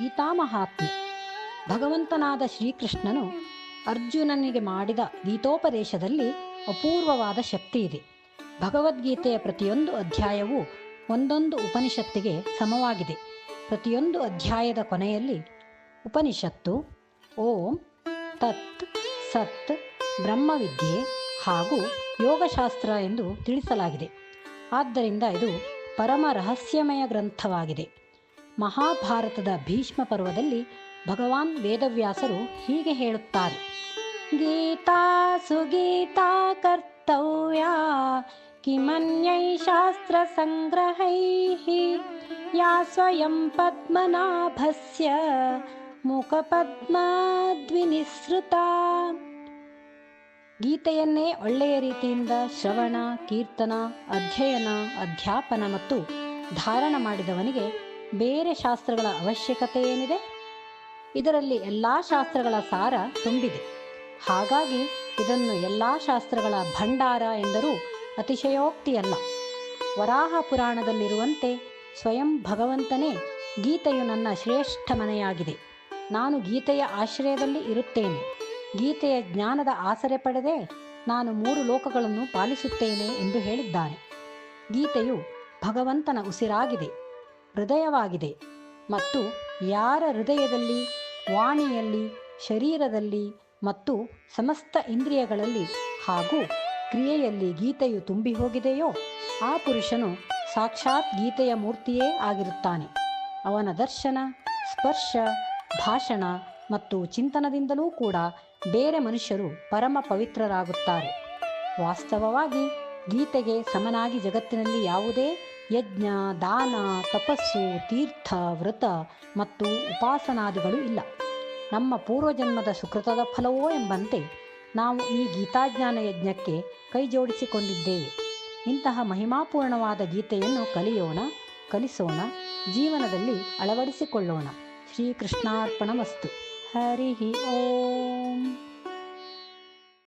ಗೀತಾ ಮಹಾತ್ಮೆ ಭಗವಂತನಾದ ಶ್ರೀಕೃಷ್ಣನು ಅರ್ಜುನನಿಗೆ ಮಾಡಿದ ಗೀತೋಪದೇಶದಲ್ಲಿ ಅಪೂರ್ವವಾದ ಶಕ್ತಿ ಇದೆ. ಭಗವದ್ಗೀತೆಯ ಪ್ರತಿಯೊಂದು ಅಧ್ಯಾಯವೂ ಒಂದೊಂದು ಉಪನಿಷತ್ತಿಗೆ ಸಮವಾಗಿದೆ. ಪ್ರತಿಯೊಂದು ಅಧ್ಯಾಯದ ಕೊನೆಯಲ್ಲಿ ಉಪನಿಷತ್ತು, ಓಂ, ತತ್, ಸತ್, ಬ್ರಹ್ಮವಿದ್ಯೆ ಹಾಗೂ ಯೋಗಶಾಸ್ತ್ರ ಎಂದು ತಿಳಿಸಲಾಗಿದೆ. ಆದ್ದರಿಂದ ಇದು ಪರಮ ರಹಸ್ಯಮಯ ಗ್ರಂಥವಾಗಿದೆ. ಮಹಾಭಾರತದ ಭೀಷ್ಮ ಪರ್ವದಲ್ಲಿ ಭಗವಾನ್ ವೇದವ್ಯಾಸರು ಹೀಗೆ ಹೇಳುತ್ತಾರೆ. ಗೀತಾ ಸುಗೀತಾ ಕರ್ತವ್ಯ ಕಿಮನ್ಯೈ ಶಾಸ್ತ್ರ ಸಂಗ್ರಹೈ ಯಾ ಸ್ವಯಂ ಪದ್ಮನಾಭಸ್ಯ ಮುಖಪದ್ಮದ್ವಿನಿಸೃತ ಗೀತೆಯನ್ನೇ ಒಳ್ಳೆಯ ರೀತಿಯಿಂದ ಶ್ರವಣ, ಕೀರ್ತನ, ಅಧ್ಯಯನ, ಅಧ್ಯಾಪನ ಮತ್ತು ಧಾರಣ ಮಾಡಿದವನಿಗೆ ಬೇರೆ ಶಾಸ್ತ್ರಗಳ ಅವಶ್ಯಕತೆ ಏನಿದೆ? ಇದರಲ್ಲಿ ಎಲ್ಲ ಶಾಸ್ತ್ರಗಳ ಸಾರ ತುಂಬಿದೆ. ಹಾಗಾಗಿ ಇದನ್ನು ಎಲ್ಲ ಶಾಸ್ತ್ರಗಳ ಭಂಡಾರ ಎಂದರೂ ಅತಿಶಯೋಕ್ತಿಯಲ್ಲ. ವರಾಹ ಪುರಾಣದಲ್ಲಿರುವಂತೆ ಸ್ವಯಂ ಭಗವಂತನೇ ಗೀತೆಯು ನನ್ನ ಶ್ರೇಷ್ಠ ಮನೆಯಾಗಿದೆ. ನಾನು ಗೀತೆಯ ಆಶ್ರಯದಲ್ಲಿ ಇರುತ್ತೇನೆ. ಗೀತೆಯ ಜ್ಞಾನದ ಆಸರೆ ಪಡೆದೇ ನಾನು ಮೂರು ಲೋಕಗಳನ್ನು ಪಾಲಿಸುತ್ತೇನೆ ಎಂದು ಹೇಳಿದ್ದಾನೆ. ಗೀತೆಯು ಭಗವಂತನ ಉಸಿರಾಗಿದೆ. ಹೃದಯವಾಗಿದೆ ಮತ್ತು ಯಾರ ಹೃದಯದಲ್ಲಿ, ವಾಣಿಯಲ್ಲಿ, ಶರೀರದಲ್ಲಿ ಮತ್ತು ಸಮಸ್ತ ಇಂದ್ರಿಯಗಳಲ್ಲಿ ಹಾಗೂ ಕ್ರಿಯೆಯಲ್ಲಿ ಗೀತೆಯು ತುಂಬಿ ಹೋಗಿದೆಯೋ, ಆ ಪುರುಷನು ಸಾಕ್ಷಾತ್ ಗೀತೆಯ ಮೂರ್ತಿಯೇ ಆಗಿರುತ್ತಾನೆ. ಅವನ ದರ್ಶನ, ಸ್ಪರ್ಶ, ಭಾಷಣ ಮತ್ತು ಚಿಂತನದಿಂದಲೂ ಕೂಡ ಬೇರೆ ಮನುಷ್ಯರು ಪರಮ ಪವಿತ್ರರಾಗುತ್ತಾರೆ. ವಾಸ್ತವವಾಗಿ ಗೀತೆಗೆ ಸಮನಾಗಿ ಜಗತ್ತಿನಲ್ಲಿ ಯಾವುದೇ ಯಜ್ಞ, ದಾನ, ತಪಸ್ಸು, ತೀರ್ಥ, ವ್ರತ ಮತ್ತು ಉಪಾಸನಾದಿಗಳು ಇಲ್ಲ. ನಮ್ಮ ಪೂರ್ವಜನ್ಮದ ಸುಕೃತದ ಫಲವೋ ಎಂಬಂತೆ ನಾವು ಈ ಗೀತಾಜ್ಞಾನ ಯಜ್ಞಕ್ಕೆ ಕೈಜೋಡಿಸಿಕೊಂಡಿದ್ದೇವೆ. ಇಂತಹ ಮಹಿಮಾಪೂರ್ಣವಾದ ಗೀತೆಯನ್ನು ಕಲಿಯೋಣ, ಕಲಿಸೋಣ, ಜೀವನದಲ್ಲಿ ಅಳವಡಿಸಿಕೊಳ್ಳೋಣ. ಶ್ರೀಕೃಷ್ಣಾರ್ಪಣಮಸ್ತು. ಹರಿ ಓಂ.